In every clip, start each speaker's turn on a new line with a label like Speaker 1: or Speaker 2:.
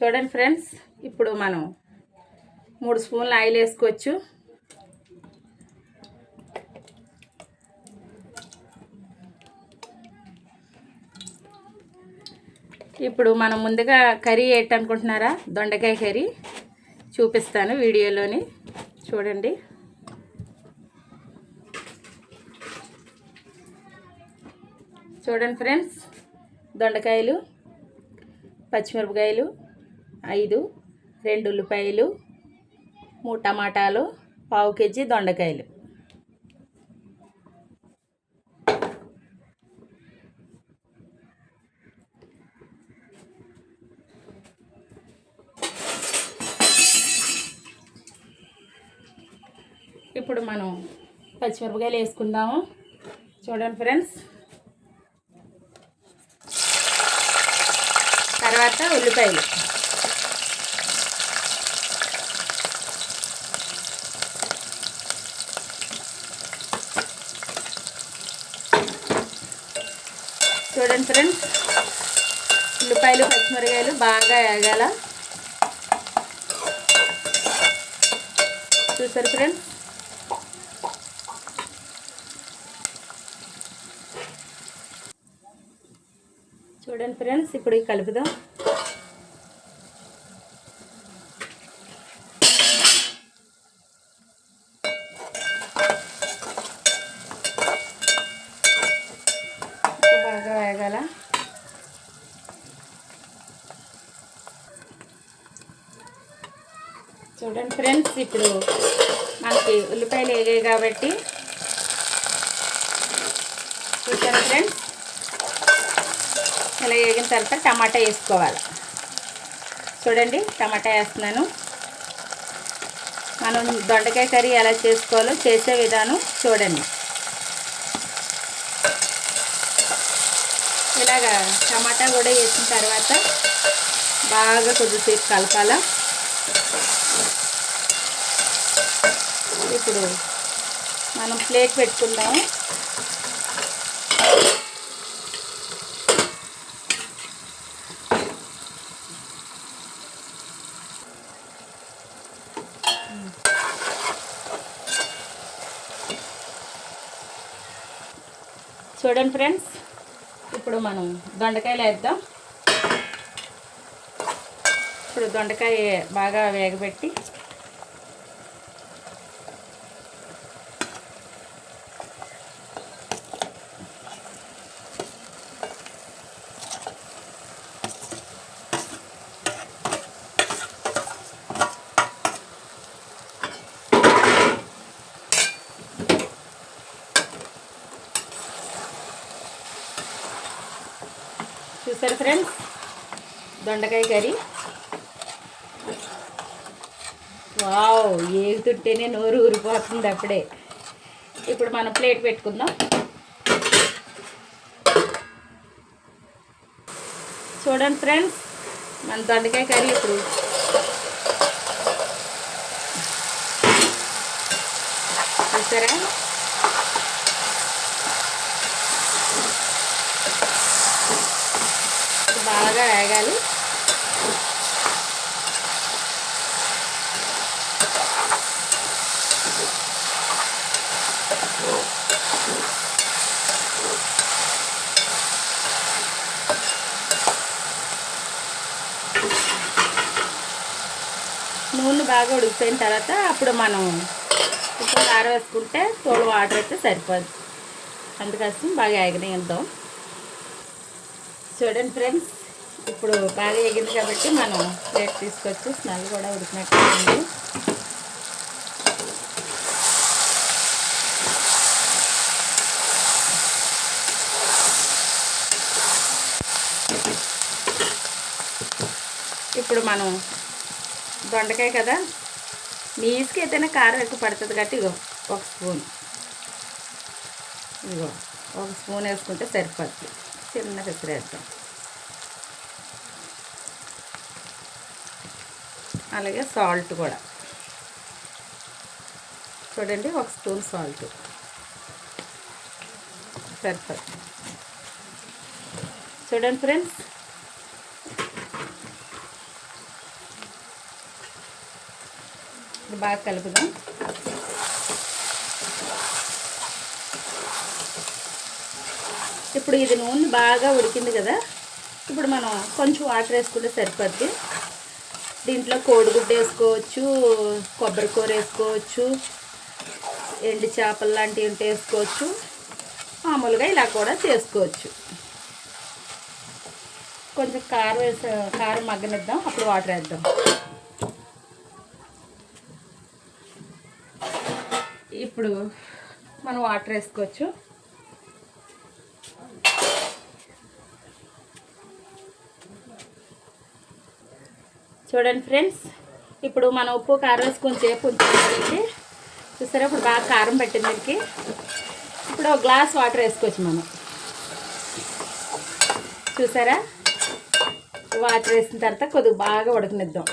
Speaker 1: చూడండి ఫ్రెండ్స్ ఇప్పుడు మనం మూడు స్పూన్లు ఆయిల్ వేసుకోవచ్చు. ఇప్పుడు మనం ముందుగా కర్రీ ఏంటనుకుంటున్నారా? దొండకాయ కర్రీ చూపిస్తాను వీడియోలోని. చూడండి. చూడండి ఫ్రెండ్స్ దొండకాయలు పచ్చిమిరపకాయలు ఐదు రెండు ఉల్లిపాయలు మూడు టమాటాలు పావు కేజీ దొండకాయలు. ఇప్పుడు మనం పచ్చిమిరపకాయలు వేసుకుందాము. చూడండి ఫ్రెండ్స్. తర్వాత ఉల్లిపాయలు. చూడండి ఫ్రెండ్స్. ఉల్లిపాయలు పచ్చిమిరకాయలు బాగా వేగాల. చూసారు ఫ్రెండ్స్? చూడండి ఫ్రెండ్స్ ఇప్పుడు కలుపుదాం బాగా వేగాల చూడండి ఫ్రెండ్స్ ఇప్పుడు మనకి ఉల్లిపాయలు వేగాయి కాబట్టి చూసారా ఫ్రెండ్స్? ఇలా వేగిన తర్వాత టమాటా వేసుకోవాలి. చూడండి టమాటా వేస్తున్నాను. మనం దొండకాయ కర్రీ ఎలా చేసుకోవాలో చేసే విధానం చూడండి. ఇలాగా టమాటా కూడా వేసిన తర్వాత బాగా కొద్దిసేపు కలపాల. ఇప్పుడు మనం ప్లేట్ పెట్టుకుందాము. చూడండి ఫ్రెండ్స్ ఇప్పుడు మనం దొండకాయలు వేద్దాం. ఇప్పుడు దొండకాయ బాగా వేగబెట్టి చూసారు ఫ్రెండ్స్? దొండకాయ కర్రీ. వావ్ ఏగుతుంటేనే నోరు ఊరిపోతుంది అప్పుడే. ఇప్పుడు మనం ప్లేట్ పెట్టుకుందాం. చూడండి ఫ్రెండ్స్ మన దొండకాయ కర్రీ ఇప్పుడు. చూసారా? బాగా వేగాలి. నూనె బాగా ఉడికిపోయిన తర్వాత అప్పుడు మనం ఉప్పు కారం వేసుకుంటే తోడు వాటర్ అయితే సరిపోదు. అందుకోసం బాగా వేగనిద్దాం. చూడండి ఫ్రెండ్స్ ఇప్పుడు బాగా ఎగింది కాబట్టి మనం ప్లేట్ తీసుకొచ్చి స్మెల్ కూడా ఉడికినట్టు ఇప్పుడు మనం దొండకాయ కదా నీసుకి అయితేనే కారం ఎక్కువ పడుతుంది కాబట్టి ఇగో ఒక స్పూన్. ఇగో ఒక స్పూన్ వేసుకుంటే సరిపోద్ది. చిన్న పెసర అలాగే సాల్ట్ కూడా. చూడండి ఒక స్పూన్ సాల్ట్. పెప్పర్ చూడండి ఫ్రెండ్స్. బాగా కలుపుదాం. ఇప్పుడు ఇది నూనె బాగా ఉడికింది కదా. ఇప్పుడు మనం కొంచెం వాటర్ వేసుకుంటే సరిపోద్ది. దీంట్లో కోడిగుడ్డు వేసుకోవచ్చు కొబ్బరికూర వేసుకోవచ్చు ఎండు చేపలు లాంటివి ఉంటే వేసుకోవచ్చు మామూలుగా ఇలా కూడా చేసుకోవచ్చు. కొంచెం కారం వేసా కారం మగ్గనిద్దాం అప్పుడు వాటర్ వేద్దాం. ఇప్పుడు మనం వాటర్ వేసుకోవచ్చు. చూడండి ఫ్రెండ్స్ ఇప్పుడు మనం ఉప్పు కారం వేసి కొంచెంసేపు ఉంచుకోవడానికి చూసారా? ఇప్పుడు బాగా కారం పెట్టింది దానికి ఇప్పుడు ఒక గ్లాస్ వాటర్ వేసుకోవచ్చు మనం. చూసారా? వాటర్ వేసిన తర్వాత కొద్దిగా బాగా ఉడకనిద్దాం.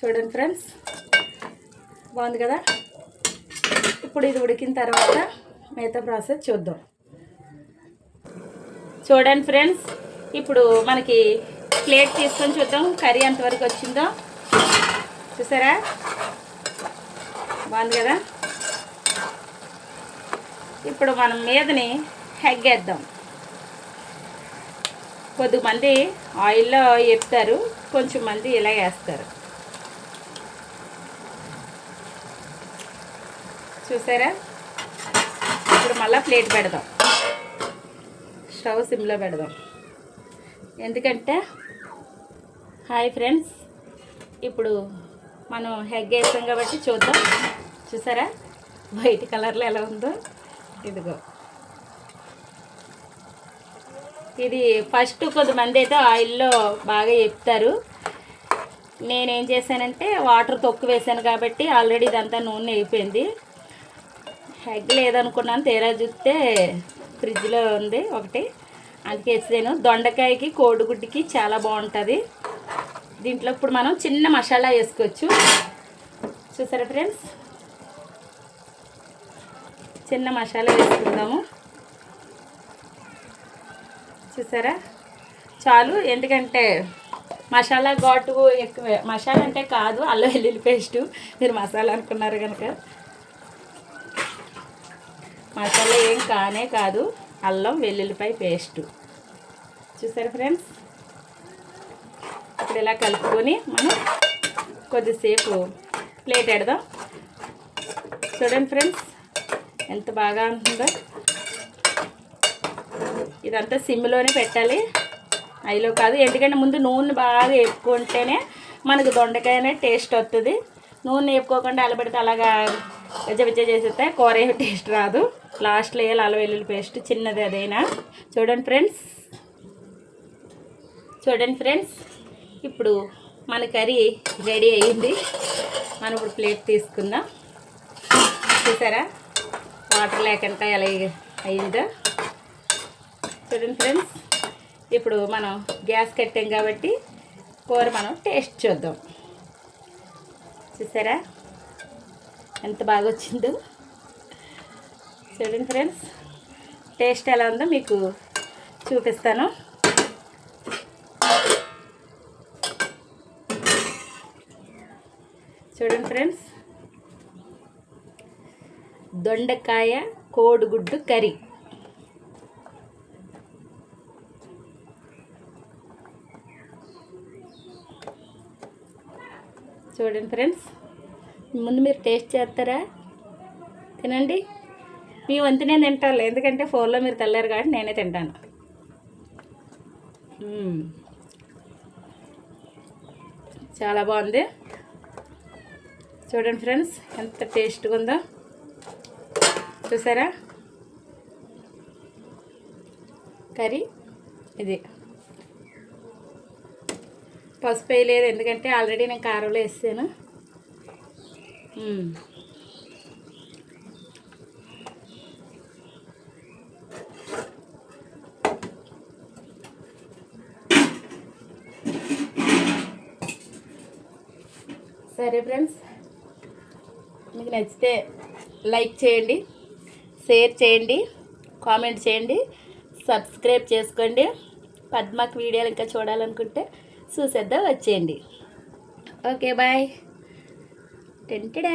Speaker 1: చూడండి ఫ్రెండ్స్ బాగుంది కదా? ఇప్పుడు ఇది ఉడికిన తర్వాత మిగతా ప్రాసెస్ చూద్దాం. చూడండి ఫ్రెండ్స్ ఇప్పుడు మనకి ప్లేట్ తీసుకొని చూద్దాం. కర్రీ ఎంతవరకు వచ్చిందో. చూసారా? బాగుంది కదా? ఇప్పుడు మనం మీదని హెగ్గేద్దాం. కొద్దిమంది ఆయిల్లో వేపుతారు కొంచెం మంది ఇలా వేస్తారు. చూసారా? ఇప్పుడు మళ్ళీ ప్లేట్ పెడదాం. స్టవ్ సిమ్లో పెడదాం. ఎందుకంటే హాయ్ ఫ్రెండ్స్. ఇప్పుడు మనం హెగ్ వేస్తాం కాబట్టి చూద్దాం. చూసారా? వైట్ కలర్లో ఎలా ఉందో. ఇదిగో. ఇది ఫస్ట్ కొంతమంది అయితే ఆయిల్లో బాగా చెప్తారు నేనేం చేశానంటే వాటర్ తొక్కు వేసాను కాబట్టి ఆల్రెడీ ఇదంతా నూనె అయిపోయింది. హెగ్ లేదనుకున్నాను తీరా చూస్తే ఫ్రిడ్జ్లో ఉంది ఒకటి. అందుకే నేను దొండకాయకి కోడిగుడ్డుకి చాలా బాగుంటుంది. దీంట్లో ఇప్పుడు మనం చిన్న మసాలా వేసుకోవచ్చు. చూసారా ఫ్రెండ్స్? చిన్న మసాలా వేసుకుందాము. చూసారా? చాలు ఎందుకంటే మసాలా ఘాటు ఎక్కువ. మసాలా అంటే కాదు అల్లం వెల్లుల్లి పేస్టు. మీరు మసాలా అనుకున్నారు కనుక. మసాలా ఏం కానే కాదు అల్లం వెల్లుల్లిపాయ పేస్టు. చూసారా ఫ్రెండ్స్? ఇప్పుడు ఇలా కలుపుకొని మనం కొద్దిసేపు ప్లేట్ పెడదాం. చూడండి ఫ్రెండ్స్ ఎంత బాగా ఉంటుందో. ఇదంతా సిమ్లోనే పెట్టాలి. అయిలో కాదు ఎందుకంటే ముందు నూనె బాగా వేపుకుంటేనే మనకు దొండకాయ టేస్ట్ వస్తుంది నూనె వేపుకోకుండా అలబెడితే అలాగా విజ చేసేస్తే కూర టేస్ట్ రాదు. లాస్ట్లో వేయాలి అలవెల్లుల్లి వెల్లుల్లి పేస్ట్ చిన్నది అదైనా. చూడండి ఫ్రెండ్స్. చూడండి ఫ్రెండ్స్ ఇప్పుడు మన కర్రీ రెడీ అయ్యింది. మనం ఇప్పుడు ప్లేట్ తీసుకుందాం. చూసారా? వాటర్ లేకుండా ఎలా అయిందో చూడండి ఫ్రెండ్స్ ఇప్పుడు మనం గ్యాస్ కట్టాం కాబట్టి కూర మనం టేస్ట్ చూద్దాం. చూసారా? ఎంత బాగా వచ్చిందో. చూడండి ఫ్రెండ్స్ టేస్ట్ ఎలా ఉందో మీకు చూపిస్తాను. చూడండి ఫ్రెండ్స్. దొండకాయ కోడిగుడ్డు కర్రీ. చూడండి ఫ్రెండ్స్. ముందు మీరు టేస్ట్ చేస్తారా? తినండి. మీ వంతు నేను తింటాను ఎందుకంటే ఫోన్లో మీరు తెల్లారు కాబట్టి నేనే తింటాను. చాలా బాగుంది. చూడండి ఫ్రెండ్స్ ఎంత టేస్ట్గా ఉందో. చూసారా? కర్రీ ఇది. పసుపు వేయలేదు ఎందుకంటే ఆల్రెడీ నేను కారంలో వేసాను. సరే ఫ్రెండ్స్ మీకు నచ్చితే లైక్ చేయండి షేర్ చేయండి కామెంట్ చేయండి సబ్స్క్రైబ్ చేసుకోండి. పద్మకు వీడియోలు ఇంకా చూడాలనుకుంటే చూసేద్దాం వచ్చేయండి. Okay bye. టెంటడా